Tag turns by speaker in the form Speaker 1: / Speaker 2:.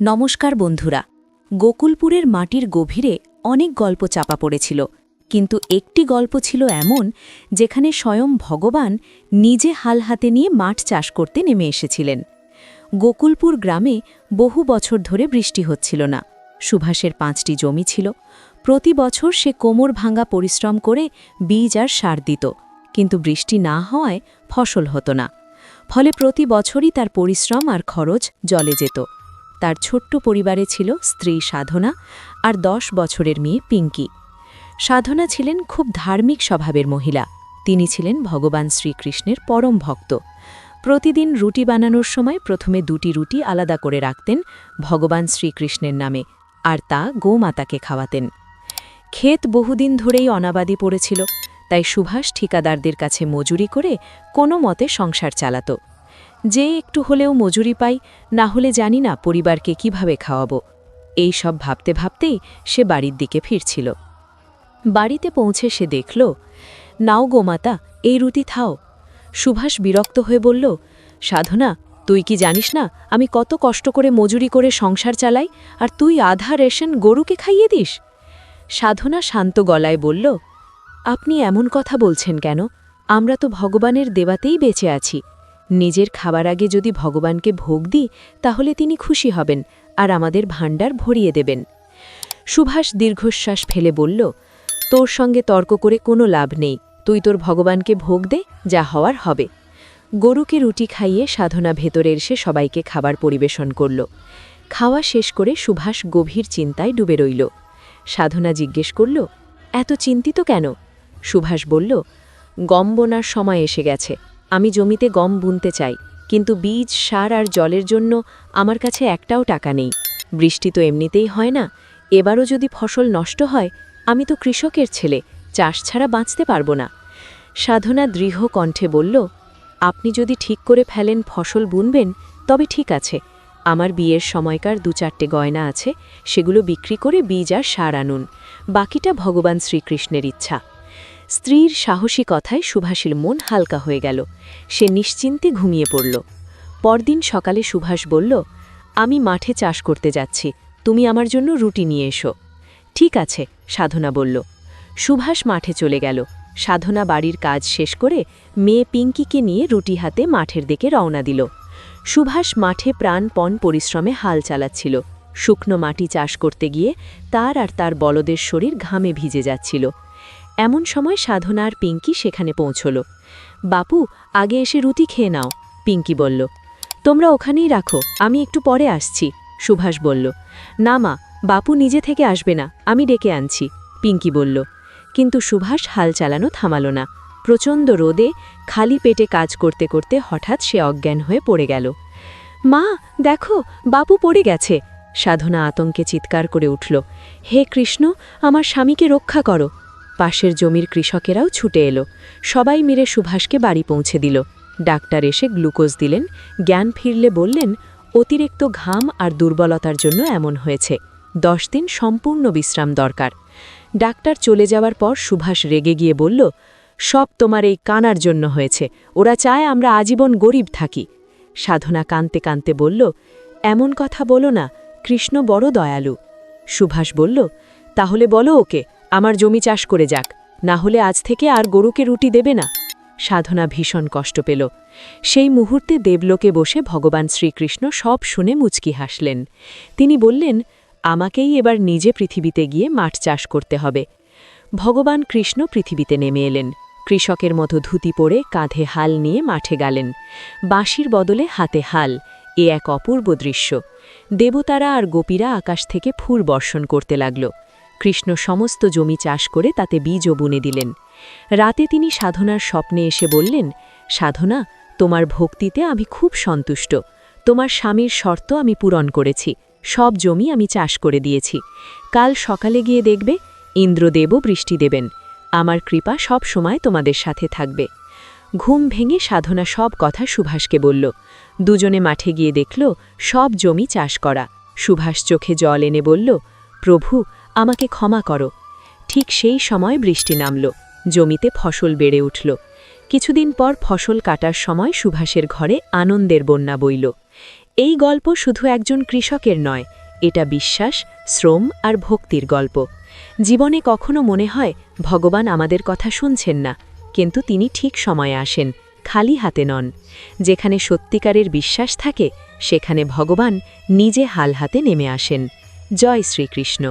Speaker 1: নমস্কার বন্ধুরা, গোকুলপুরের মাটির গভীরে অনেক গল্প চাপা পড়েছিল, কিন্তু একটি গল্প ছিল এমন যেখানে স্বয়ং ভগবান নিজে হাল হাতে নিয়ে মাঠ চাষ করতে নেমে এসেছিলেন। গোকুলপুর গ্রামে বহু বছর ধরে বৃষ্টি হচ্ছিল না, সুভাষের পাঁচটি জমি ছিল, প্রতি বছর সে কোমর ভাঙা পরিশ্রম করে বীজ আর সার দিত, কিন্তু বৃষ্টি না হওয়ায় ফসল হতো না, ফলে প্রতি বছরই তার পরিশ্রম আর খরচ জলে যেত। তার ছোট্ট পরিবারে ছিল স্ত্রী সাধনা আর দশ বছরের মেয়ে পিঙ্কি। সাধনা ছিলেন খুব ধার্মিক স্বভাবের মহিলা। তিনি ছিলেন ভগবান শ্রীকৃষ্ণের পরম ভক্ত। প্রতিদিন রুটি বানানোর সময় প্রথমে দুটি রুটি আলাদা করে রাখতেন ভগবান শ্রীকৃষ্ণের নামে আর তা গোমাতাকে খাওয়াতেন। ক্ষেত বহুদিন ধরেই অনাবাদি পড়েছিল, তাই সুভাষ ঠিকাদারদের কাছে মজুরি করে কোনো মতে সংসার চালাত। যে একটু হলেও মজুরি পাই, না হলে জানি না পরিবারকে কীভাবে খাওয়াবো। এই সব ভাবতে ভাবতেই সে বাড়ির দিকে ফিরছিল। বাড়িতে পৌঁছে সে দেখল, নাও গোমাতা এই রুটি থাও। সুভাষ বিরক্ত হয়ে বলল, সাধনা, তুই কি জানিস না, আমি কত কষ্ট করে মজুরি করে সংসার চালাই, আর তুই আধা রেশন গরুকে খাইয়ে দিস? সাধনা শান্ত গলায় বলল, আপনি এমন কথা বলছেন কেন? আমরা তো ভগবানের দেবাতেই বেঁচে আছি। নিজের খাবার আগে যদি ভগবানকে ভোগ দিই, তাহলে তিনি খুশি হবেন আর আমাদের ভাণ্ডার ভরিয়ে দেবেন। সুভাষ দীর্ঘশ্বাস ফেলে বলল, তোর সঙ্গে তর্ক করে কোনো লাভ নেই। তুই তোর ভগবানকে ভোগ দে, যা হওয়ার হবে। গরুকে রুটি খাইয়ে সাধনা ভেতরে এসে সবাইকে খাবার পরিবেশন করল। খাওয়া শেষ করে সুভাষ গভীর চিন্তায় ডুবে রইল। সাধনা জিজ্ঞেস করল, এত চিন্তিত কেন? সুভাষ বলল, গম্বনার সময় এসে গেছে। আমি জমিতে গম বুনতে চাই, কিন্তু বীজ, সার আর জলের জন্য আমার কাছে একটাও টাকা নেই। বৃষ্টি তো এমনিতেই হয় না, এবারও যদি ফসল নষ্ট হয়, আমি তো কৃষকের ছেলে, চাষ ছাড়া বাঁচতে পারব না। সাধনা দৃঢ় কণ্ঠে বলল, আপনি যদি ঠিক করে ফেলেন ফসল বুনবেন, তবে ঠিক আছে। আমার বিয়ের সময়কার দু চারটে গয়না আছে, সেগুলো বিক্রি করে বীজ আর সার আনুন। বাকিটা ভগবান শ্রীকৃষ্ণের ইচ্ছা। স্ত্রীর সাহসী কথায় সুভাষের মন হালকা হয়ে গেল। সে নিশ্চিন্তে ঘুমিয়ে পড়ল। পরদিন সকালে সুভাষ বলল, আমি মাঠে চাষ করতে যাচ্ছি। তুমি আমার জন্য রুটি নিয়ে এসো। ঠিক আছে, সাধনা বলল। সুভাষ মাঠে চলে গেল। সাধনা বাড়ির কাজ শেষ করে মেয়ে পিঙ্কিকে নিয়ে রুটি হাতে মাঠের দিকে রওনা দিল। সুভাষ মাঠে প্রাণপণ পরিশ্রমে হাল চালাচ্ছিল। শুকনো মাটি চাষ করতে গিয়ে তার আর তার বলদের শরীর ঘামে ভিজে যাচ্ছিল। এমন সময় সাধনা আর পিঙ্কি সেখানে পৌঁছল। বাপু, আগে এসে রুটি খেয়ে নাও, পিঙ্কি বলল। তোমরা ওখানেই রাখো, আমি একটু পরে আসছি, সুভাষ বলল। না মা, বাপু নিজে থেকে আসবে না, আমি ডেকে আনছি, পিঙ্কি বলল। কিন্তু সুভাষ হাল চালানো থামাল না। প্রচণ্ড রোদে খালি পেটে কাজ করতে করতে হঠাৎ সে অজ্ঞান হয়ে পড়ে গেল। মা, দেখো, বাপু পড়ে গেছে, সাধনা আতঙ্কে চিৎকার করে উঠল। হে কৃষ্ণ, আমার স্বামীকে রক্ষা করো। পাশের জমির কৃষকেরাও ছুটে এলো। সবাই মিলে সুভাষকে বাড়ি পৌঁছে দিল। ডাক্তার এসে গ্লুকোজ দিলেন, জ্ঞান ফিরলে বললেন, অতিরিক্ত ঘাম আর দুর্বলতার জন্য এমন হয়েছে। দশ দিন সম্পূর্ণ বিশ্রাম দরকার। ডাক্তার চলে যাওয়ার পর সুভাষ রেগে গিয়ে বলল, সব তোমার এই কানার জন্য হয়েছে। ওরা চায় আমরা আজীবন গরিব থাকি। সাধনা কানতে কানতে বলল, এমন কথা বলো না, কৃষ্ণ বড় দয়ালু। সুভাষ বলল, তাহলে বলো ওকে। আমার জমি চাষ করে যাক, না হলে আজ থেকে আর গরুকে রুটি দেবে না। সাধনা ভীষণ কষ্ট পেল। সেই মুহূর্তে দেবলোকে বসে ভগবান শ্রীকৃষ্ণ সব শুনে মুচকি হাসলেন। তিনি বললেন, আমাকেই এবার নিজে পৃথিবীতে গিয়ে মাঠ চাষ করতে হবে। ভগবান কৃষ্ণ পৃথিবীতে নেমে এলেন। কৃষকের মতো ধুতি পরে কাঁধে হাল নিয়ে মাঠে গেলেন। বাঁশির বদলে হাতে হাল, এ এক অপূর্ব দৃশ্য। দেবতারা আর গোপীরা আকাশ থেকে ফুল বর্ষণ করতে লাগল। কৃষ্ণ সমস্ত জমি চাষ করে তাতে বীজও বুনে দিলেন। রাতে তিনি সাধনার স্বপ্নে এসে বললেন, সাধনা, তোমার ভক্তিতে আমি খুব সন্তুষ্ট। তোমার স্বামীর শর্ত আমি পূরণ করেছি। সব জমি আমি চাষ করে দিয়েছি। কাল সকালে গিয়ে দেখবে, ইন্দ্রদেবও বৃষ্টি দেবেন। আমার কৃপা সব সময় তোমাদের সাথে থাকবে। ঘুম ভেঙে সাধনা সব কথা সুভাষকে বলল। দুজনে মাঠে গিয়ে দেখল, সব জমি চাষ করা। সুভাষ চোখে জল এনে বলল, প্রভু আমাকে ক্ষমা করো। ঠিক সেই সময় বৃষ্টি নামল। জমিতে ফসল বেড়ে উঠল। কিছুদিন পর ফসল কাটার সময় সুভাষের ঘরে আনন্দের বন্যা বইল। এই গল্প শুধু একজন কৃষকের নয়, এটা বিশ্বাস, শ্রম আর ভক্তির গল্প। জীবনে কখনো মনে হয়, ভগবান আমাদের কথা শুনছেন না, কিন্তু তিনি ঠিক সময়ে আসেন, খালি হাতে নন। যেখানে সত্যিকারের বিশ্বাস থাকে, সেখানে ভগবান নিজে হাল হাতে নেমে আসেন। জয় শ্রীকৃষ্ণ।